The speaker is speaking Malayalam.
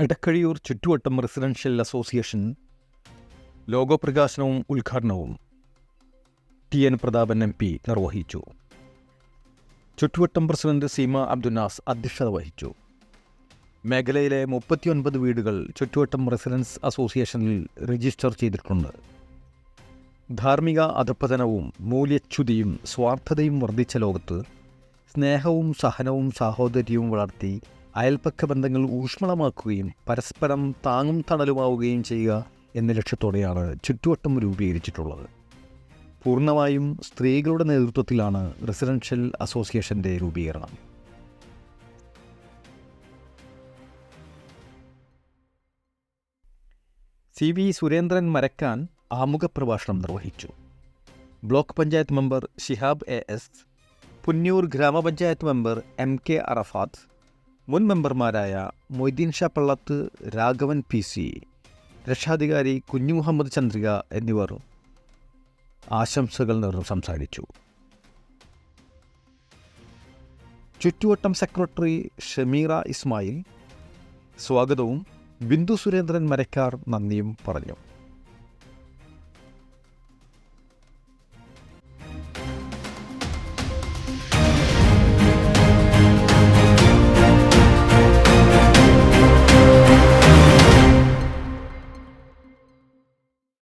എടക്കഴിയൂർ ചുറ്റുവട്ടം റെസിഡൻഷ്യൽ അസോസിയേഷൻ ലോഗോ പ്രകാശനവും ഉദ്ഘാടനവും T N Prathapan M P നിർവഹിച്ചു. ചുറ്റുവട്ടം പ്രസിഡന്റ് സീമ അബ്ദുനാസ് അധ്യക്ഷത വഹിച്ചു. മേഖലയിലെ മുപ്പത്തിയൊൻപത് വീടുകൾ ചുറ്റുവട്ടം റെസിഡൻസ് അസോസിയേഷനിൽ രജിസ്റ്റർ ചെയ്തിട്ടുണ്ട്. ധാർമ്മിക അധപ്പതനവും മൂല്യച്യുതിയും സ്വാർത്ഥതയും വർദ്ധിച്ച ലോകത്ത് സ്നേഹവും സഹനവും സാഹോദര്യവും വളർത്തി അയൽപ്പക്ക ബന്ധങ്ങൾ ഊഷ്മളമാക്കുകയും പരസ്പരം താങ്ങും തണലുമാവുകയും ചെയ്യുക എന്ന ലക്ഷ്യത്തോടെയാണ് ചുറ്റുവട്ടം രൂപീകരിച്ചിട്ടുള്ളത്. പൂർണമായും സ്ത്രീകളുടെ നേതൃത്വത്തിലാണ് റെസിഡൻഷ്യൽ അസോസിയേഷന്റെ രൂപീകരണം. സി വി സുരേന്ദ്രൻ മരക്കാൻ ആമുഖ പ്രഭാഷണം നിർവഹിച്ചു. Block panchayat member Shihab A S Punnoor ഗ്രാമപഞ്ചായത്ത് മെമ്പർ എം കെ അറഫാത്ത് മുൻ മെമ്പർമാരായ മൊയ്തീൻ ഷാ പള്ളത്ത് രാഘവൻ പി സി രക്ഷാധികാരി കുഞ്ഞു മുഹമ്മദ് ചന്ദ്രിക എന്നിവർ ആശംസകൾ നേർന്നു സംസാരിച്ചു. ചുറ്റുവട്ടം സെക്രട്ടറി ഷമീറ ഇസ്മായിൽ സ്വാഗതവും ബിന്ദു സുരേന്ദ്രൻ മരക്കാർ നന്ദിയും പറഞ്ഞു.